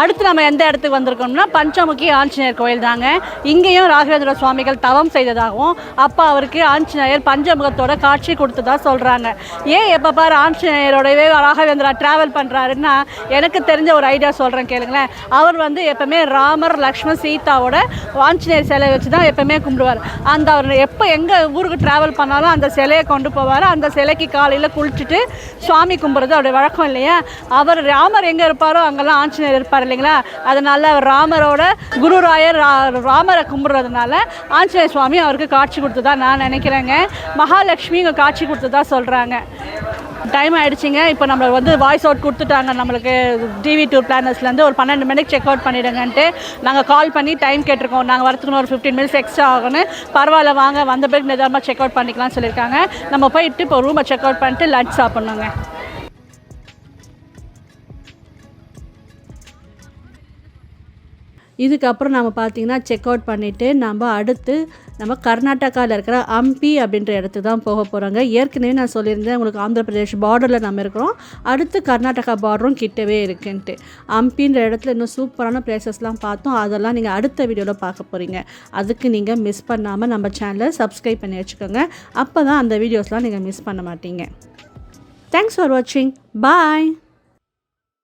அடுத்து நம்ம எந்த இடத்துக்கு வந்திருக்கோம்னா பஞ்சமுகி ஆஞ்சநேயர் கோயில் தாங்க. இங்கேயும் ராகவேந்திர சுவாமிகள் தவம் செய்ததாகவும் அப்போ அவருக்கு ஆஞ்சநேயர் பஞ்சமுகத்தோட காட்சி கொடுத்ததா சொல்கிறாங்க ஏன் எப்போ பாரு ஆஞ்சநேயரோடவே ராகவேந்திரா ட்ராவல் பண்ணுறாருன்னா எனக்கு தெரிஞ்ச ஒரு ஐடியா சொல்கிறேன் கேளுங்களேன். அவர் வந்து எப்போவுமே ராமர் லக்ஷ்மண் சீதாவோட ஆஞ்சநேயர் சிலை வச்சு தான் எப்போவுமே கும்பிடுவார். அந்த அவர் எப்போ எங்கே ஊருக்கு ட்ராவல் பண்ணாலும் அந்த சிலையை கொண்டு போவார். அந்த சிலைக்கு காலையில் குளிச்சுட்டு சுவாமி கும்பிட்றது அவருடைய வழக்கம் இல்லையா? அவர் ராமர் எங்கே இருப்பாரோ அங்கெல்லாம் ஆஞ்சநேயர் இருப்பார். இல்லைங்களா? அதனால ராமரோட குருராயர் ரா- ராமரை கும்பிட்றதுனால ஆஞ்சநேய சுவாமி அவருக்கு காட்சி கொடுத்ததா நான் நினைக்கிறேங்க. மகாலட்சுமி இங்கே காட்சி கொடுத்ததா சொல்கிறாங்க டைம் ஆகிடுச்சிங்க இப்போ நம்ம வந்து வாய்ஸ் அவுட் கொடுத்துட்டாங்க. நம்மளுக்கு டிவி டூர் பிளானர்ஸ்லேருந்து ஒரு பன்னெண்டு மணிக்கு செக் அவுட் பண்ணிடுங்கன்ட்டு நாங்கள் கால் பண்ணி டைம் கேட்டிருக்கோம். நாங்கள் வரத்துக்கு ஒரு ஃபிஃப்டீன் மினிட்ஸ் எக்ஸ்ட்ரா ஆகணும் பரவாயில்ல வாங்க. வந்த பிறகு நிதானமாக செக் அவுட் பண்ணிக்கலாம்னு சொல்லியிருக்காங்க. நம்ம போயிட்டு இப்போ ரூமை செக் அவுட் பண்ணிட்டு லஞ்ச் சாப்பிட்ணுங்க. இதுக்கப்புறம் நம்ம பார்த்தீங்கன்னா செக் அவுட் பண்ணிவிட்டு நம்ம அடுத்து நம்ம கர்நாடகாவில் இருக்கிற அம்பி அப்படின்ற இடத்துக்கு தான் போக போகிறாங்க ஏற்கனவே நான் சொல்லியிருந்தேன் உங்களுக்கு ஆந்திர பிரதேஷ் பார்டரில் நம்ம இருக்கிறோம். அடுத்து கர்நாடகா பார்டரும் கிட்டவே இருக்குன்ட்டு. அம்பின்ற இடத்துல இன்னும் சூப்பரான பிளேசஸ்லாம் பார்த்தோம். அதெல்லாம் நீங்கள் அடுத்த வீடியோவில் பார்க்க போகிறீங்க அதுக்கு நீங்கள் மிஸ் பண்ணாமல் நம்ம சேனலை சப்ஸ்கிரைப் பண்ணி வச்சுக்கோங்க. அப்போ தான் அந்த வீடியோஸ்லாம் நீங்கள் மிஸ் பண்ண மாட்டீங்க. தேங்க்ஸ் ஃபார் வாட்சிங் பாய்